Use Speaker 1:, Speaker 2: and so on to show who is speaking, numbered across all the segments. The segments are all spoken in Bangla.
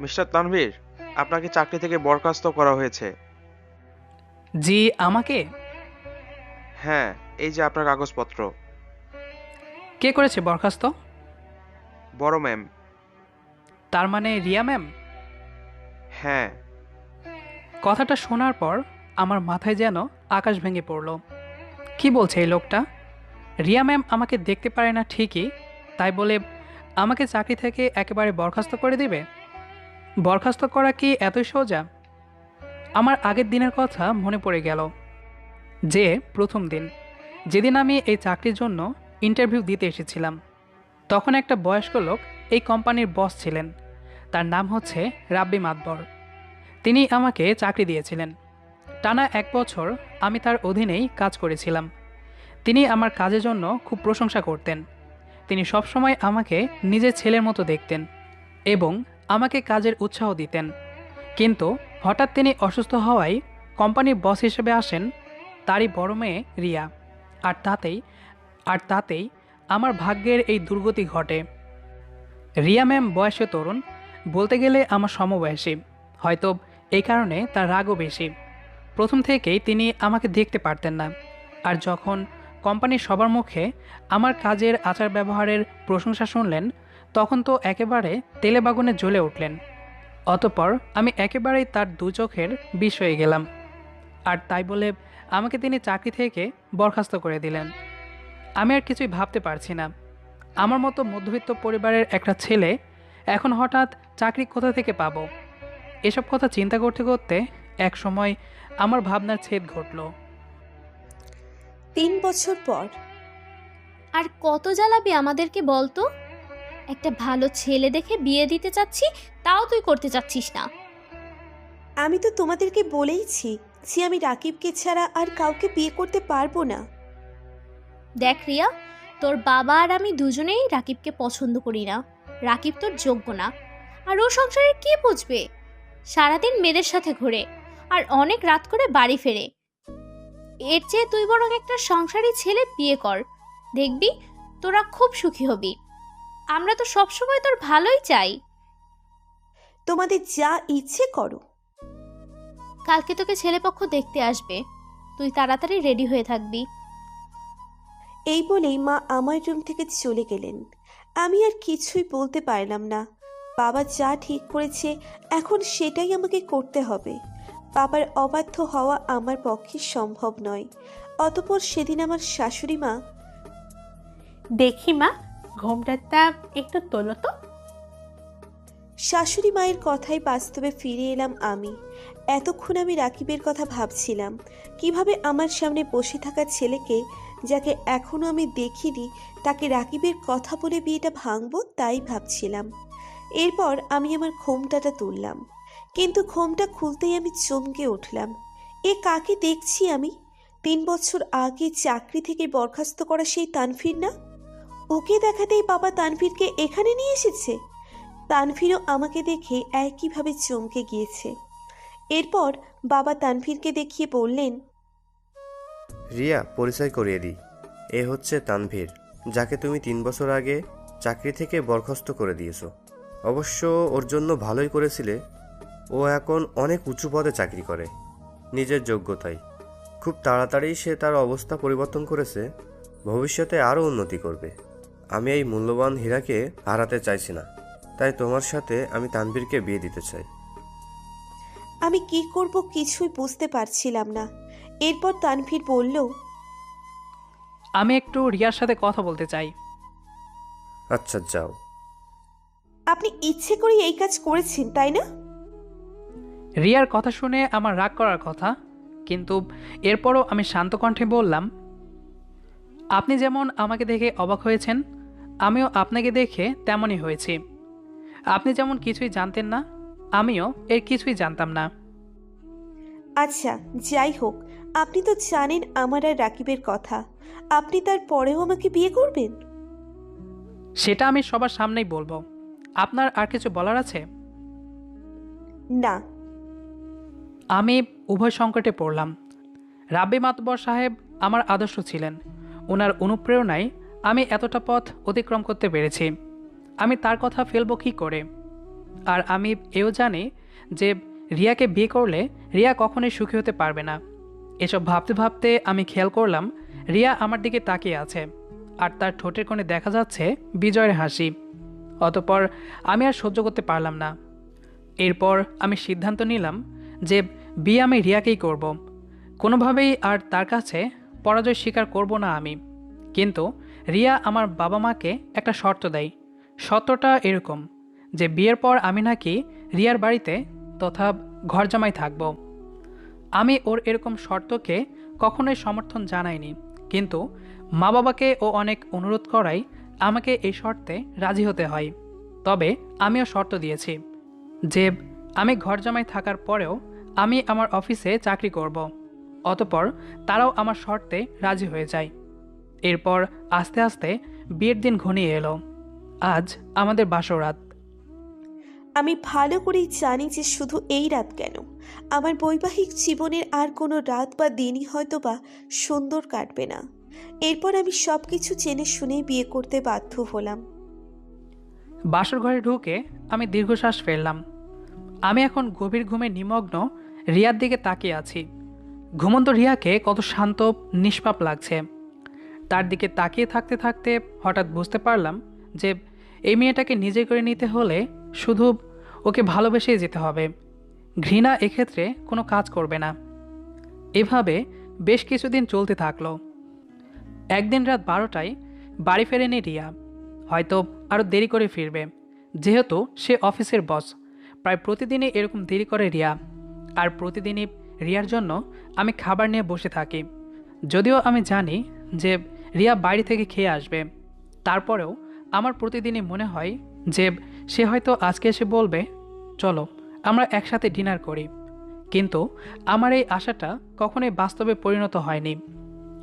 Speaker 1: মিস্টার তানভীর আপনাকে চাকরি থেকে বরখাস্ত করা হয়েছে।
Speaker 2: জি আমাকে?
Speaker 1: হ্যাঁ এই যে আপনার কাগজপত্র।
Speaker 2: কে করেছে বরখাস্ত?
Speaker 1: বড় ম্যাম।
Speaker 2: তার মানে রিয়া ম্যাম?
Speaker 1: হ্যাঁ।
Speaker 2: কথাটা শোনার পর আমার মাথায় যেন আকাশ ভেঙে পড়ল। কি বলছে এই লোকটা? রিয়া ম্যাম আমাকে দেখতে পারে না ঠিকই তাই বলে আমাকে চাকরি থেকে একেবারে বরখাস্ত করে দিবে? বরখাস্ত করা কি এতই সোজা? আমার আগের দিনের কথা মনে পড়ে গেল যে, প্রথম দিন। যেদিন আমি এই চাকরির জন্য ইন্টারভিউ দিতে এসেছিলাম, তখন একটা বয়স্ক লোক এই কোম্পানির বস ছিলেন। তার নাম হচ্ছে রাব্বি মাতবর। তিনি আমাকে চাকরি দিয়েছিলেন। টানা এক বছর আমি তার অধীনেই কাজ করেছিলাম। তিনি আমার কাজের জন্য খুব প্রশংসা করতেন। তিনি সবসময় আমাকে নিজের ছেলের মতো দেখতেন এবং আমাকে কাজের উৎসাহ দিতেন। কিন্তু হঠাৎ তিনি অসুস্থ হওয়ায় কোম্পানির বস হিসেবে আসেন তারই বড় মেয়ে রিয়া। আর তাতেই আর তাতেই আমার ভাগ্যের এই দুর্গতি ঘটে। রিয়া ম্যাম বয়সে তরুণ, বলতে গেলে আমার সমবয়সী। হয়তো এই কারণে তার রাগও বেশি। প্রথম থেকেই তিনি আমাকে দেখতে পারতেন না। আর যখন কোম্পানির সবার মুখে আমার কাজের আচার ব্যবহারের প্রশংসা শুনলেন তখন তো একেবারে তেলে বাগুনে জ্বলে উঠলেন। অতপর আমি একেবারেই তার দু চোখের বিষ হয়ে গেলাম। আর তাই বলে আমাকে তিনি চাকরি থেকে বরখাস্ত করে দিলেন। আমি আর কিছুই ভাবতে পারছি না। আমার মতো মধ্যবিত্ত পরিবারের একটা ছেলে এখন হঠাৎ চাকরি কোথা থেকে পাবো? এসব কথা চিন্তা করতে করতে এক সময় আমার ভাবনার ছেদ ঘটল।
Speaker 3: তিন বছর পর।
Speaker 4: আর কত জ্বালাবি আমাদেরকে বলতো? একটা ভালো ছেলে দেখে বিয়ে দিতে চাচ্ছি তাও তুই করতে চাচ্ছিস না।
Speaker 3: আমি তো তোমাদেরকে বলেইছি যে আমি রাকিবকে ছাড়া আর কাউকে বিয়ে করতে পারব না।
Speaker 4: দেখ রিয়া তোর বাবা আর আমি দুজনেই রাকিবকে পছন্দ করি না। রাকিব তোর যোগ্য না। আর ও সংসারে কি বুঝবে? সারাদিন মেয়েদের সাথে ঘোরে আর অনেক রাত করে বাড়ি ফেরে। এর চেয়ে তুই বরং একটা সংসারী ছেলে বিয়ে কর। দেখবি তোরা খুব সুখী হবি। আমরা তো সবসময় তোর ভালোই চাই।
Speaker 3: তোমাদের যা ইচ্ছে করো।
Speaker 4: কালকে তোকে ছেলেপক্ষ দেখতে আসবে। তুই তাড়াতাড়ি রেডি হয়ে থাকবি।
Speaker 3: এই বলেই মা আমার রুম থেকে চলে গেলেন। আমি আর কিছুই বলতে পারলাম না। বাবা যা ঠিক করেছে এখন সেটাই আমাকে করতে হবে। বাবার অবাধ্য হওয়া আমার পক্ষে সম্ভব নয়। অতপর সেদিন আমার শাশুড়ি মা
Speaker 5: দেখি মা ঘোমটাটা একটু তোলো তো।
Speaker 3: শাশুড়ি মায়ের কথায় বাস্তবে ফিরে এলাম আমি। এতক্ষণ আমি রাকিবের কথা ভাবছিলাম, কীভাবে আমার সামনে বসে থাকা ছেলেকে যাকে এখনও আমি দেখিনি, তাকে রাকিবের কথা বলে বিয়েটা ভাঙবো তাই ভাবছিলাম। এরপর আমি আমার ঘোমটাটা তুললাম, কিন্তু ঘোমটা খুলতেই আমি চমকে উঠলাম। এ কাকে দেখছি আমি? তিন বছর আগে চাকরি থেকে বরখাস্ত করা সেই তানফির না? ওকে দেখাতেই বাবা তানভীরকে এখানে নিয়ে এসেছে? তানভীরও আমাকে দেখে একইভাবে চমকে গিয়েছে। এরপর বাবা তানভীরকে দেখিয়ে বললেন,
Speaker 6: রিয়া, পরিচয় করিয়ে দিই। এ হচ্ছে তানভীর, যাকে তুমি তিন বছর আগে চাকরি থেকে বরখাস্ত করে দিয়েছ। অবশ্য ওর জন্য ভালোই করেছিলে। ও এখন অনেক উঁচু পদে চাকরি করে। নিজের যোগ্যতায় খুব তাড়াতাড়ি সে তার অবস্থা পরিবর্তন করেছে। ভবিষ্যতে আরও উন্নতি করবে। আমি এই মূল্যবান হীরাকে হারাতে চাইছি না। তাই তোমার সাথে আমি তানভীরকে বিয়ে দিতে চাই।
Speaker 3: আমি কি করব কিছুই বুঝতে পারছিলাম না। এরপর তানভীর বলল
Speaker 2: আমি একটু রিয়ার সাথে কথা বলতে চাই।
Speaker 6: আচ্ছা যাও।
Speaker 3: আপনি ইচ্ছে করে এই কাজ করেছেন তাই না?
Speaker 2: রিয়ার কথা শুনে আমার রাগ করার কথা কিন্তু এরপরও আমি শান্ত কণ্ঠে বললাম আপনি যেমন আমাকে দেখে অবাক হয়েছেন আমিও আপনাকে দেখে তেমনই হয়েছি। আপনি যেমন কিছুই জানতেন না আমিও এর কিছুই জানতাম না।
Speaker 3: আচ্ছা যাই হোক আপনি তো জানেন আমার আর রাকিবের কথা। আপনি তার পরেও আমাকে বিয়ে করবেন?
Speaker 2: সেটা আমি সবার সামনেই বলব। আপনার আর কিছু বলার আছে?
Speaker 3: না।
Speaker 2: আমি উভয় সংকটে পড়লাম। রাব্বি মাতবর সাহেব আমার আদর্শ ছিলেন। ওনার অনুপ্রেরণায় আমি এতটা পথ অতিক্রম করতে পেরেছি। আমি তার কথা ফেলব কী করে? আর আমি এও জানি যে রিয়াকে বিয়ে করলে রিয়া কখনোই সুখী হতে পারবে না। এসব ভাবতে ভাবতে আমি খেয়াল করলাম, রিয়া আমার দিকে তাকিয়ে আছে, আর তার ঠোঁটের কোণে দেখা যাচ্ছে বিজয়ের হাসি। অতপর আমি আর সহ্য করতে পারলাম না। এরপর আমি সিদ্ধান্ত নিলাম যে বিয়ে আমি রিয়াকেই করব। কোনোভাবেই আর তার কাছে পরাজয় স্বীকার করব না আমি। কিন্তু রিয়া আমার বাবা মাকে একটা শর্ত দেয়। শর্তটা এরকম যে বিয়ের পর আমি নাকি রিয়ার বাড়িতে তথা ঘর জামাই থাকব। আমি ওর এরকম শর্তকে কখনোই সমর্থন জানাইনি। কিন্তু মা বাবাকে ও অনেক অনুরোধ করাই আমাকে এই শর্তে রাজি হতে হয়। তবে আমিও শর্ত দিয়েছি যে আমি ঘর জামাই থাকার পরেও আমি আমার অফিসে চাকরি করব। অতপর তারাও আমার শর্তে রাজি হয়ে যায়। এরপর আস্তে আস্তে বিয়ের দিন ঘনিয়ে এলো। আজ আমাদের বাসরাত।
Speaker 3: আমি ভালো করেই জানি যে শুধু এই রাত কেন। আমার বৈবাহিক জীবনের আর কোনো রাত বা দিনই হয়তো বা সুন্দর কাটবে না। এরপর আমি সব কিছু চেনে শুনে বিয়ে করতে বাধ্য হলাম।
Speaker 2: বাসর ঘরে ঢুকে আমি দীর্ঘশ্বাস ফেললাম। আমি এখন গভীর ঘুমে নিমগ্ন রিয়ার দিকে তাকিয়ে আছি। ঘুমন্ত রিয়াকে কত শান্ত নিষ্পাপ লাগছে। তার দিকে তাকিয়ে থাকতে থাকতে হঠাৎ বুঝতে পারলাম যে এই মেয়েটাকে নিজে করে নিতে হলে শুধু ওকে ভালোবেসেই যেতে হবে। ঘৃণা এক্ষেত্রে কোনো কাজ করবে না। এভাবে বেশ কিছুদিন চলতে থাকল। একদিন রাত বারোটায় বাড়ি ফেরে ফেরেনি রিয়া। হয়তো আরও দেরি করে ফিরবে। যেহেতু সে অফিসের বস, প্রায় প্রতিদিনই এরকম দেরি করে রিয়া। আর প্রতিদিনই রিয়ার জন্য আমি খাবার নিয়ে বসে থাকি। যদিও আমি জানি যে রিয়া বাইরে থেকে খেয়ে আসবে। তারপরেও আমার প্রতিদিনই মনে হয় যে সে হয়তো আজকে এসে বলবে, চলো, আমরা একসাথে ডিনার করি। কিন্তু আমার এই আশাটা কখনোই বাস্তবে পরিণত হয়নি।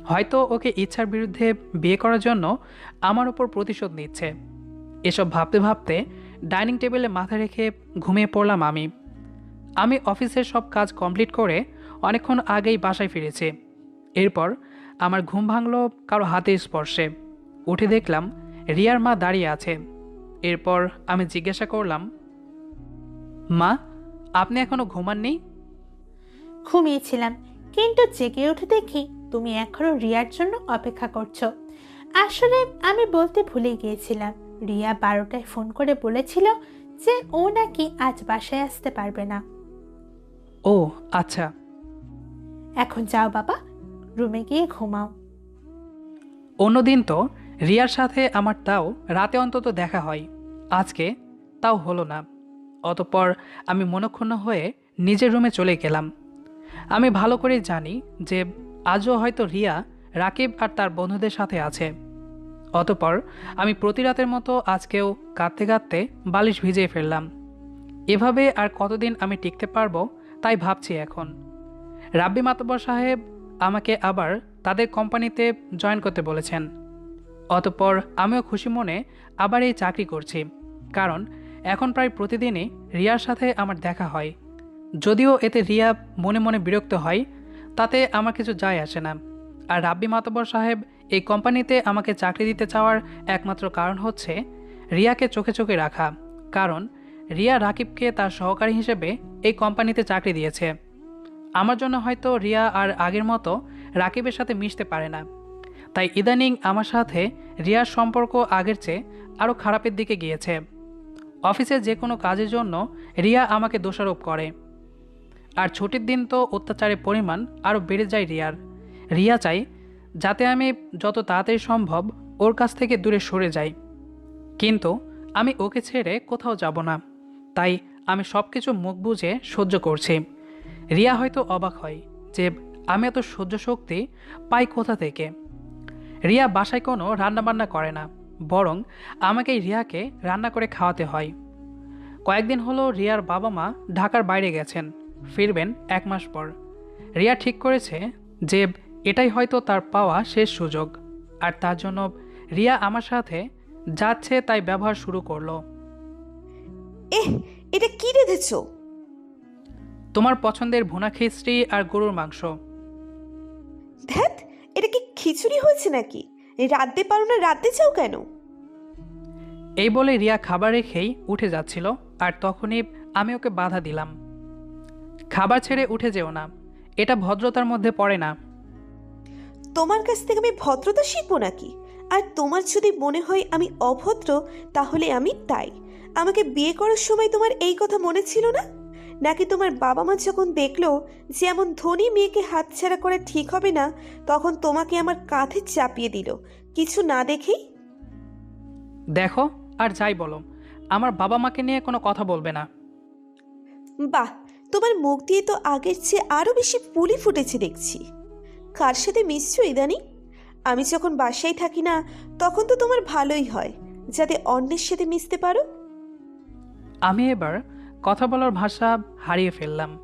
Speaker 2: হয়তো ওকে ইচ্ছার বিরুদ্ধে বিয়ে করার জন্য আমার উপর প্রতিশোধ নিচ্ছে। এসব ভাবতে ভাবতে ডাইনিং টেবিলে মাথা রেখে ঘুমিয়ে পড়লাম আমি। আমি অফিসের সব কাজ কমপ্লিট করে অনেকক্ষণ আগেই বাসায় ফিরেছি। এরপর আমার ঘুম ভাঙলো কারও হাতে স্পর্শে। উঠে দেখলাম রিয়ার মা দাঁড়িয়ে আছে। এরপর আমি জিজ্ঞাসা করলাম মা আপনি এখনও ঘুমাননি?
Speaker 5: ঘুমিয়েছিলাম কিন্তু জেগে উঠে দেখি তুমি এখনও রিয়ার জন্য অপেক্ষা করছ। আসলে আমি বলতে ভুলে গিয়েছিলাম রিয়া বারোটায় ফোন করে বলেছিল যে ও নাকি আজ বাসায় আসতে পারবে না।
Speaker 2: ও আচ্ছা।
Speaker 5: এখন যাও বাবা রুমে গিয়ে ঘুমাও।
Speaker 2: অন্যদিন তো রিয়ার সাথে আমার তাও রাতে অন্তত দেখা হয়। আজকে তাও হলো না। অতপর আমি মনক্ষুণ্ণ হয়ে নিজের রুমে চলে গেলাম। আমি ভালো করে জানি যে আজও হয়তো রিয়া, রাকিব আর তার বন্ধুদের সাথে আছে। অতপর আমি প্রতি রাতের মতো আজকেও কাঁদতে কাঁদতে বালিশ ভিজিয়ে ফেললাম। এভাবে আর কতদিন আমি টিকতে পারব তাই ভাবছি এখন। রাব্বি মাতব্বর সাহেব আমাকে আবার তাদের কোম্পানিতে জয়েন করতে বলেছেন। অতপর আমিও খুশি মনে আবার এই চাকরি করছি, কারণ এখন প্রায় প্রতিদিনই রিয়ার সাথে আমার দেখা হয়। যদিও এতে রিয়া মনে মনে বিরক্ত হয়, তাতে আমার কিছু যায় আসে না। আর রাব্বি মাতব্বর সাহেব এই কোম্পানিতে আমাকে চাকরি দিতে চাওয়ার একমাত্র কারণ হচ্ছে রিয়াকে চোখে চোখে রাখা, কারণ রিয়া রাকিবকে তার সহকারী হিসেবে এই কোম্পানিতে চাকরি দিয়েছে। আমার জন্য হয়তো রিয়া আর আগের মতো রাকিবের সাথে মিশতে পারে না। তাই ইদানিং আমার সাথে রিয়ার সম্পর্ক আগের চেয়ে আরও খারাপের দিকে গিয়েছে। অফিসে যে কোনো কাজের জন্য রিয়া আমাকে দোষারোপ করে। আর ছুটির দিন তো অত্যাচারের পরিমাণ আরও বেড়ে যায় রিয়ার। রিয়া চাই যাতে আমি যত তাড়াতাড়ি সম্ভব ওর কাছ থেকে দূরে সরে যাই। কিন্তু আমি ওকে ছেড়ে কোথাও যাব না। তাই আমি সব কিছু মুখ বুঝে সহ্য করছি। রিয়া হয়তো অবাক হয় যে আমি এত সহ্য শক্তি পাই কোথা থেকে। রিয়া বাসায় কোনো রান্নাবান্না করে না, বরং আমাকেই রিয়াকে রান্না করে খাওয়াতে হয়। কয়েকদিন হলো রিয়ার বাবা মা ঢাকার বাইরে গেছেন, ফিরবেন এক মাস পর। রিয়া ঠিক করেছে যে এটাই হয়তো তার পাওয়া শেষ সুযোগ, আর তার জন্য রিয়া আমার সাথে যাচ্ছে তাই ব্যবহার শুরু করল।
Speaker 3: এহ, এটা কি রেঁধেছ?
Speaker 2: তোমার পছন্দের ভুনা খিচড়ি আর গরুর মাংস।
Speaker 3: ধ্যাত এটা কি খিচুড়ি হয়েছে নাকি? রাঁধতে পারো না রাঁধতে চাও কেন?
Speaker 2: এই বলে রিয়া খাবার রেখেই উঠে যাচ্ছিল আর তখনই আমি ওকে বাধা দিলাম। খাবার ছেড়ে উঠে যেও না এটা ভদ্রতার মধ্যে পড়ে না।
Speaker 3: তোমার কাছ থেকে আমি ভদ্রতা শিখব নাকি? আর তোমার যদি মনে হয় আমি অভদ্র তাহলে আমি তাই। আমাকে বিয়ে করার সময় তোমার এই কথা মনে ছিল না? নাকি তোমার বাবা মা যখন দেখল যে এমন ধনী মেয়েকে হাতছাড়া করা ঠিক হবে না তখন তোমাকে আমার কাঁধে চাপিয়ে দিল। কিছু না দেখেই
Speaker 2: দেখো আর যাই বলো। আমার বাবা মাকে নিয়ে কোনো কথা বলবে না।
Speaker 3: বাহ তোমার মুখ দিয়ে তো আগের চেয়ে আরও বেশি পুলি ফুটেছে দেখছি। কার সাথে মিশছো ইদানি? আমি যখন বাসায় থাকি না তখন তো তোমার ভালোই হয় যাতে অন্যের সাথে মিশতে পারো।
Speaker 2: আমি এবার কথা বলার ভাষা হারিয়ে ফেললাম।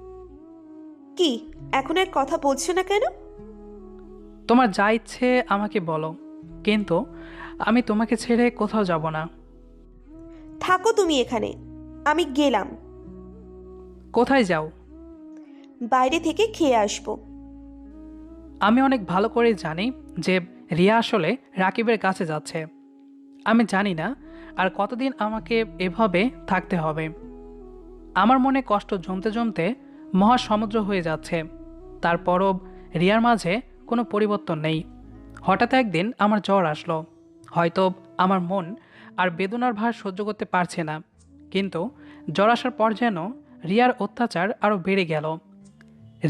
Speaker 3: কি? এখন আর কথা বলছো না কেন?
Speaker 2: তোমার যা ইচ্ছে আমাকে বলো কিন্তু আমি তোমাকে ছেড়ে কোথাও যাব না।
Speaker 3: থাকো তুমি এখানে আমি গেলাম।
Speaker 2: কোথায় যাও?
Speaker 3: বাইরে থেকে খেয়ে আসব।
Speaker 2: আমি অনেক ভালো করে জানি যে রিয়া আসলে রাকিবের কাছে যাচ্ছে। আমি জানি না আর কতদিন আমাকে এভাবে থাকতে হবে। আমার মনে কষ্ট জমতে জমতে মহাসমুদ্র হয়ে যাচ্ছে। তারপরও রিয়ার মাঝে কোনো পরিবর্তন নেই। হঠাৎ একদিন আমার জ্বর আসলো। হয়তো আমার মন আর বেদনার ভার সহ্য করতে পারছে না। কিন্তু জ্বর আসার পর যেন রিয়ার অত্যাচার আরও বেড়ে গেল।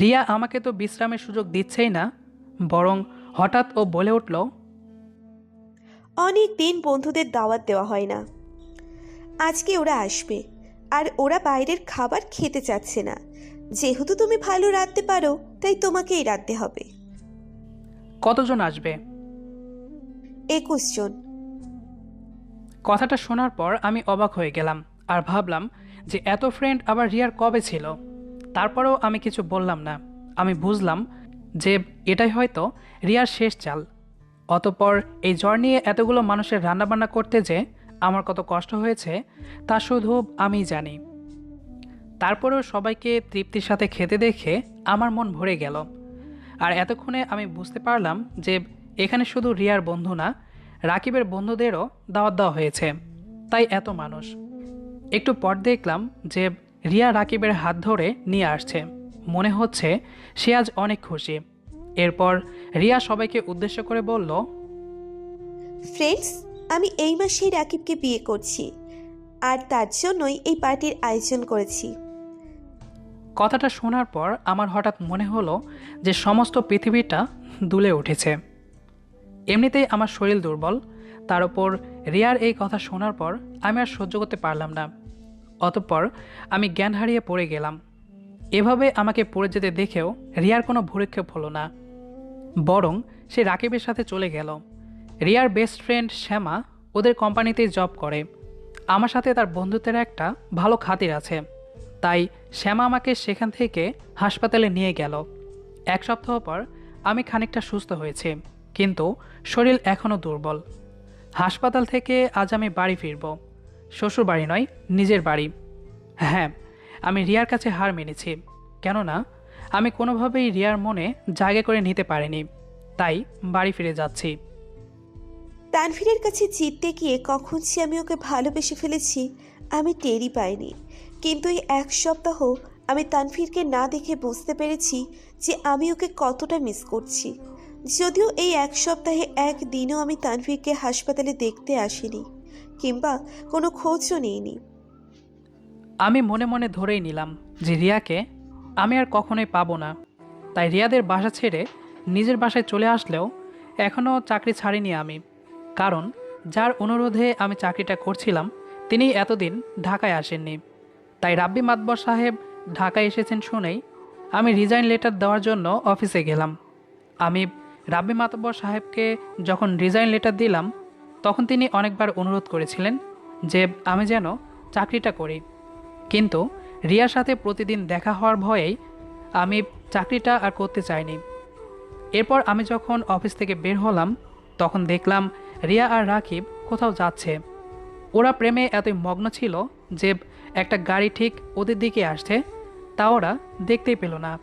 Speaker 2: রিয়া আমাকে তো বিশ্রামের সুযোগ দিচ্ছেই না, বরং হঠাৎ ও বলে উঠল,
Speaker 3: অনেক দিন বন্ধুদের দাওয়াত দেওয়া হয় না। আজকে ওরা আসবে। আর ওরা বাইরের খাবার খেতে চাচ্ছে না। যেহেতু তুমি ভালো রাঁধতে পারো তাই তোমাকেই রাঁধতে হবে।
Speaker 2: কতজন আসবে?
Speaker 3: একুশ জন।
Speaker 2: কথাটা শোনার পর আমি অবাক হয়ে গেলাম আর ভাবলাম যে এত ফ্রেন্ড আবার রিয়ার কবে ছিল? তারপরেও আমি কিছু বললাম না। আমি বুঝলাম যে এটাই হয়তো রিয়ার শেষ চাল। অতপর এই জ্বর নিয়ে এতগুলো মানুষের রান্নাবান্না করতে যে আমার কত কষ্ট হয়েছে, তা শুধু আমিই জানি। তারপরেও সবাইকে তৃপ্তির সাথে খেতে দেখে আমার মন ভরে গেল। আর এতক্ষণে আমি বুঝতে পারলাম যে এখানে শুধু রিয়ার বন্ধু না, রাকিবের বন্ধুদেরও দাওয়াত দেওয়া হয়েছে। তাই এত মানুষ। একটু পর দেখলাম যে রিয়া রাকিবের হাত ধরে নিয়ে আসছে। মনে হচ্ছে সে আজ অনেক খুশি। এরপর রিয়া সবাইকে উদ্দেশ্য করে বলল,
Speaker 3: ফ্রেন্ডস আমি এই মাসেই রাকিবকে বিয়ে করছি। আর তার জন্যই এই পার্টির আয়োজন করেছি।
Speaker 2: কথাটা শোনার পর আমার হঠাৎ মনে হলো যে সমস্ত পৃথিবীটা দুলে উঠেছে। এমনিতেই আমার শরীর দুর্বল, তার ওপর রিয়ার এই কথা শোনার পর আমি আর সহ্য করতে পারলাম না। অতঃপর আমি জ্ঞান হারিয়ে পড়ে গেলাম। এভাবে আমাকে পড়ে যেতে দেখেও রিয়ার কোনো ভূরিক্ষেপ হলো না। বরং সে রাকিবের সাথে চলে গেল। রিয়ার বেস্ট ফ্রেন্ড শ্যামা ওদের কোম্পানিতেই জব করে। আমার সাথে তার বন্ধুত্বের একটা ভালো খাতির আছে। তাই শ্যামা আমাকে সেখান থেকে হাসপাতালে নিয়ে গেল। এক সপ্তাহ পর আমি খানিকটা সুস্থ হয়েছি, কিন্তু শরীর এখনও দুর্বল। হাসপাতাল থেকে আজ আমি বাড়ি ফিরব। শ্বশুর বাড়ি নয়, নিজের বাড়ি। হ্যাঁ আমি রিয়ার কাছে হার মেনেছি। কেননা, আমি কোনোভাবেই রিয়ার মনে জায়গা করে নিতে পারিনি। তাই বাড়ি ফিরে যাচ্ছি।
Speaker 3: তানভীরের কাছে জিততে গিয়ে কখন যে আমি ওকে ভালোবেসে ফেলেছি, আমি টেরই পাইনি। কিন্তু এই এক সপ্তাহ আমি তানভীরকে না দেখে বুঝতে পেরেছি যে আমি ওকে কতটা মিস করছি। যদিও এই এক সপ্তাহে একদিনও আমি তানভীরকে হাসপাতালে দেখতে আসিনি, কিংবা কোনো খোঁজও নিইনি।
Speaker 2: আমি মনে মনে ধরেই নিলাম যে রিয়াকে আমি আর কখনোই পাবো না। তাই রিয়াদের বাসা ছেড়ে নিজের বাসায় চলে আসলেও এখনও চাকরি ছাড়িনি আমি। কারণ যার অনুরোধে আমি চাকরিটা করছিলাম, তিনি এতদিন ঢাকায় আসেননি। তাই রাব্বি মাতবর সাহেব ঢাকায় এসেছেন শুনেই আমি রিজাইন লেটার দেওয়ার জন্য অফিসে গেলাম। আমি রাব্বি মাতব্বর সাহেবকে যখন রিজাইন লেটার দিলাম, তখন তিনি অনেকবার অনুরোধ করেছিলেন যে আমি যেন চাকরিটা করি। কিন্তু রিয়ার সাথে প্রতিদিন দেখা হওয়ার ভয়েই আমি চাকরিটা আর করতে চাইনি। এরপর আমি যখন অফিস থেকে বের হলাম, তখন দেখলাম রিয়া আর রাকিব কোথাও যাচ্ছে। ওরা প্রেমে এতই মগ্ন ছিল যে একটা গাড়ি ঠিক ওদের দিকে আসছে, তা ওরা দেখতেই পেল না।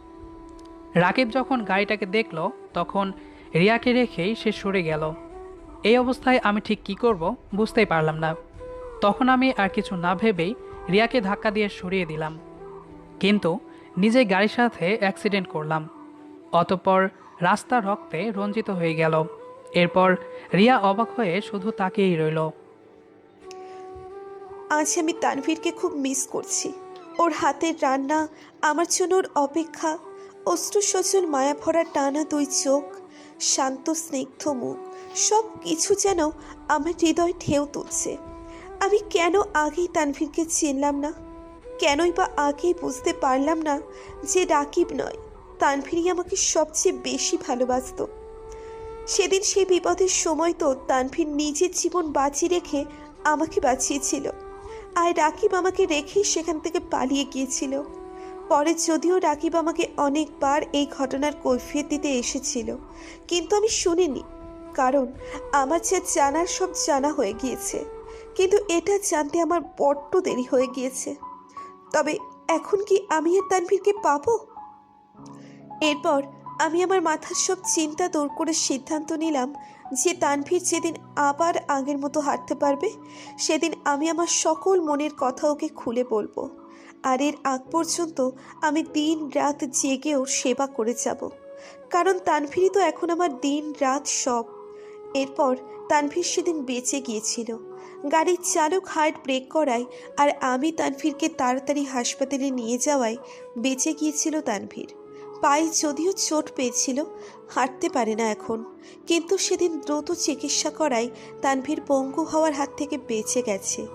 Speaker 2: রাকিব যখন গাড়িটাকে দেখল, তখন রিয়াকে রেখেই সে সরে গেল। এই অবস্থায় আমি ঠিক কী করব বুঝতেই পারলাম না। তখন আমি আর কিছু না ভেবেই রিয়াকে ধাক্কা দিয়ে সরিয়ে দিলাম। কিন্তু নিজে গাড়ির সাথে অ্যাক্সিডেন্ট করলাম। অতঃপর রাস্তা রক্তে রঞ্জিত হয়ে গেল। এরপর রিয়া অবাক হয়ে শুধু তাকেই রইল।
Speaker 3: আজ আমি তানভীরকে খুব মিস করছি। ওর হাতের রান্না, আমার জন্য ওর অপেক্ষা অশ্রু মায়া ভরা টানা দুই চোখ, শান্ত স্নিগ্ধ মুখ, সব কিছু যেন আমার হৃদয় ঢেউ তুলছে। আমি কেন আগেই তানভীরকে চিনলাম না? কেনই বা আগেই বুঝতে পারলাম না যে রাকিব নয়, তানভীরই আমাকে সবচেয়ে বেশি ভালোবাসতো। সেদিন সেই বিপদের সময় তো তানভীর নিজের জীবন বাঁচিয়ে রেখে আমাকে বাঁচিয়েছিল। আর রাকিব আমাকে রেখেই সেখান থেকে পালিয়ে গিয়েছিল। পরে যদিও রাকিব আমাকে অনেকবার এই ঘটনার কৈফিয়ত দিতে এসেছিল, কিন্তু আমি শুনিনি, কারণ আমার যে জানার সব জানা হয়ে গিয়েছে। কিন্তু এটা জানতে আমার বড্ড দেরি হয়ে গিয়েছে। তবে এখন কি আমি আর তানভীরকে পাবো? এরপর আমি আমার মাথার সব চিন্তা দূর করে সিদ্ধান্ত নিলাম যে তানভীর যেদিন আবার আগের মতো হাঁটতে পারবে, সেদিন আমি আমার সকল মনের কথা ওকে খুলে বলব। আর এর আগ পর্যন্ত আমি দিন রাত জেগে ওর সেবা করে যাব। কারণ তানভীরই তো এখন আমার দিন রাত সব। এরপর তানভীর সেদিন বেঁচে গিয়েছিল। গাড়ির চালক হার্ট ব্রেক করায় আর আমি তানভীরকে তাড়াতাড়ি হাসপাতালে নিয়ে যাওয়ায় বেঁচে গিয়েছিল তানভীর। পায়ে যদিও চোট পেয়েছিল, হাঁটতে পারে না এখন। কিন্তু সেদিন দ্রুত চিকিৎসা করায় তানভীর পঙ্গু হওয়ার হাত থেকে বেঁচে গেছে।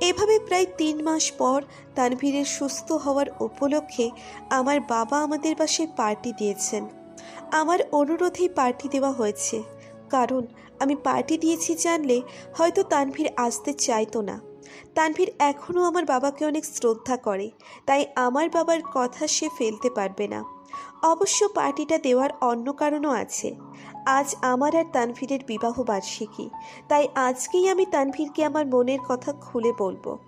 Speaker 3: এভাবে প্রায় তিন মাস পর তানভীরের সুস্থ হওয়ার উপলক্ষে আমার বাবা আমাদের বাসায় পার্টি দিয়েছেন। আমার অনুরোধেই পার্টি দেওয়া হয়েছে। কারণ, আমি পার্টি দিয়েছি জানলে হয়তো তানভীর আসতে চাইতো না। তানভীর এখনও আমার বাবাকে অনেক শ্রদ্ধা করে, তাই আমার বাবার কথা সে ফেলতে পারবে না। অবশ্য পার্টিটা দেওয়ার অন্য কারণও আছে। আজ আমার আর তানভীরের বিবাহ বার্ষিকী, তাই আজকেই আমি তানভীরকে আমার মনের কথা খুলে বলব।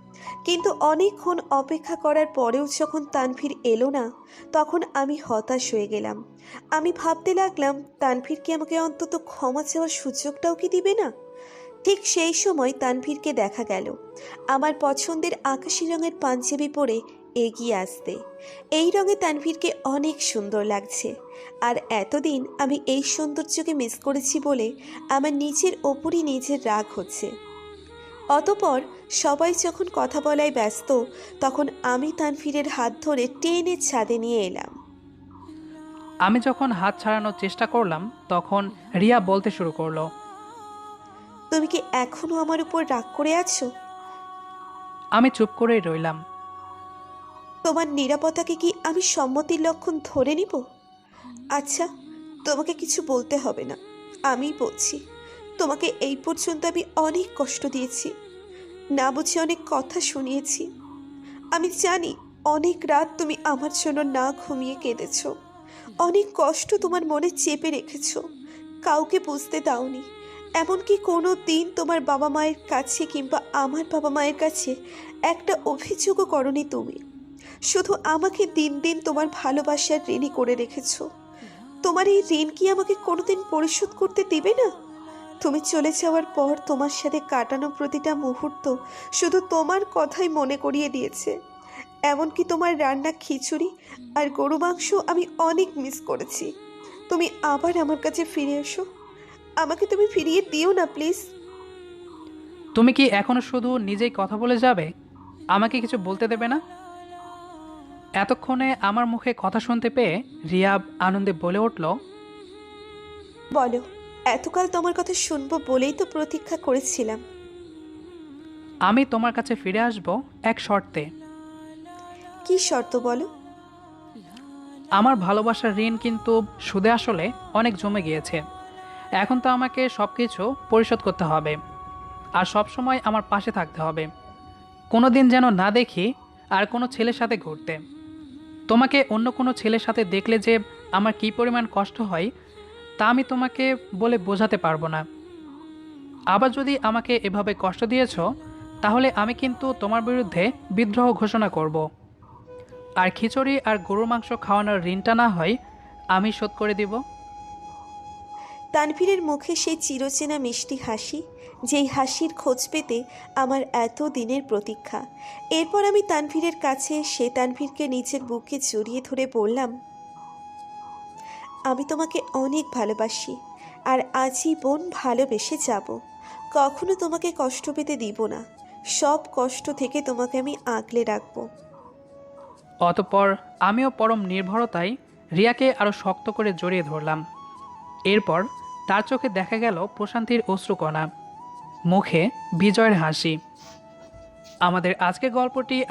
Speaker 3: কিন্তু অনেকক্ষণ অপেক্ষা করার পরেও যখন তানভীর এলো না, তখন আমি হতাশ হয়ে গেলাম। আমি ভাবতে লাগলাম, তানভীর কি আমাকে অন্তত ক্ষমা চাওয়ার সুযোগটাও কি দিবে না? ঠিক সেই সময় তানভীরকে দেখা গেল। আমার পছন্দের আকাশি রঙের পাঞ্জাবি পরে এগিয়ে আসতে। এই রঙে তানভীরকে অনেক সুন্দর লাগছে। আর এতদিন আমি এই সৌন্দর্যকে মিস করেছি বলে আমার নিজের ওপরই নিজের রাগ হচ্ছে। অতপর সবাই যখন কথা বলায় ব্যস্ত তখন আমি তানভীরের হাত ধরে টেনে ছাদে নিয়ে এলাম।
Speaker 2: আমি যখন হাত ছাড়ানোর চেষ্টা করলাম তখন রিয়া বলতে শুরু করল
Speaker 3: তুমি কি এখনও আমার উপর রাগ করে আছো?
Speaker 2: আমি চুপ করেই রইলাম।
Speaker 3: তোমার নিরাপত্তাকে কি আমি সম্মতির লক্ষণ ধরে নিব? আচ্ছা তোমাকে কিছু বলতে হবে না। আমিই বলছি, তোমাকে এই পর্যন্ত আমি অনেক কষ্ট দিয়েছি। না বুঝে অনেক কথা শুনিয়েছি। আমি জানি অনেক রাত তুমি আমার জন্য না ঘুমিয়ে কেঁদেছ। অনেক কষ্ট তোমার মনে চেপে রেখেছ। কাউকে বুঝতে দাওনি। এমনকি কোনো দিন তোমার বাবা মায়ের কাছে কিংবা আমার বাবা মায়ের কাছে একটা অভিযোগও করনি তুমি। শুধু আমাকে দিন দিন তোমার ভালোবাসার ঋণই করে রেখেছ। তোমার এই ঋণ কি আমাকে কোনোদিন পরিশোধ করতে দিবে না? তুমি চলে যাওয়ার পর তোমার সাথে কাটানো প্রতিটা মুহূর্ত শুধু তোমার কথাই মনে করিয়ে দিয়েছে। এমনকি তোমার রান্না খিচুড়ি আর গরু মাংস আমি অনেক মিস করেছি। তুমি আবার আমার কাছে ফিরে এসো। আমাকে তুমি ফিরিয়ে দিও না প্লিজ
Speaker 2: তুমি কি এখনও শুধু নিজেই কথা বলে যাবে? আমাকে কিছু বলতে দেবে না? এতক্ষণে আমার মুখে কথা শুনতে পেয়ে রিয়া আনন্দে বলে উঠল
Speaker 3: বলো এতকাল তোমার কথা শুনব বলেই তো প্রতীক্ষা করেছিলাম।
Speaker 2: আমি তোমার কাছে ফিরে আসব এক শর্তে।
Speaker 3: কি শর্ত বলো?
Speaker 2: আমার ভালোবাসার ঋণ কিন্তু সুদে আসলে অনেক জমে গিয়েছে। এখন তো আমাকে সব কিছু পরিশোধ করতে হবে। আর সব সময় আমার পাশে থাকতে হবে। কোনো দিন যেন না দেখি আর কোনো ছেলের সাথে ঘুরতে। তোমাকে অন্য কোনো ছেলের সাথে দেখলে যে আমার কী পরিমাণ কষ্ট হয়, তা আমি তোমাকে বলে বোঝাতে পারব না। আবার যদি আমাকে এভাবে কষ্ট দিয়েছ, তাহলে আমি কিন্তু তোমার বিরুদ্ধে বিদ্রোহ ঘোষণা করব। আর খিচুড়ি আর গরুর মাংস খাওয়ানোর ঋণটা না হয়, আমি শোধ করে দিব।
Speaker 3: তানভীরের মুখে সেই চিরচেনা মিষ্টি হাসি যেই হাসির খোঁজ পেতে আমার এত দিনের প্রতীক্ষা। এরপর আমি তানভীরের কাছে সে তানভীরকে নিজের বুকে জড়িয়ে ধরে বললাম, আমি তোমাকে অনেক ভালোবাসি আর আজীবন ভালোবেসে যাব। কখনো তোমাকে কষ্ট পেতে দিব না। সব কষ্ট থেকে তোমাকে আমি আঁকলে রাখব।
Speaker 2: অতপর আমিও পরম নির্ভরতায় রিয়াকে আরও শক্ত করে জড়িয়ে ধরলাম। এরপর তার চোখে দেখা গেল প্রশান্তির অশ্রুকণা। মুখে বিজয়ের হাসি। আমাদের আজকের গল্পটি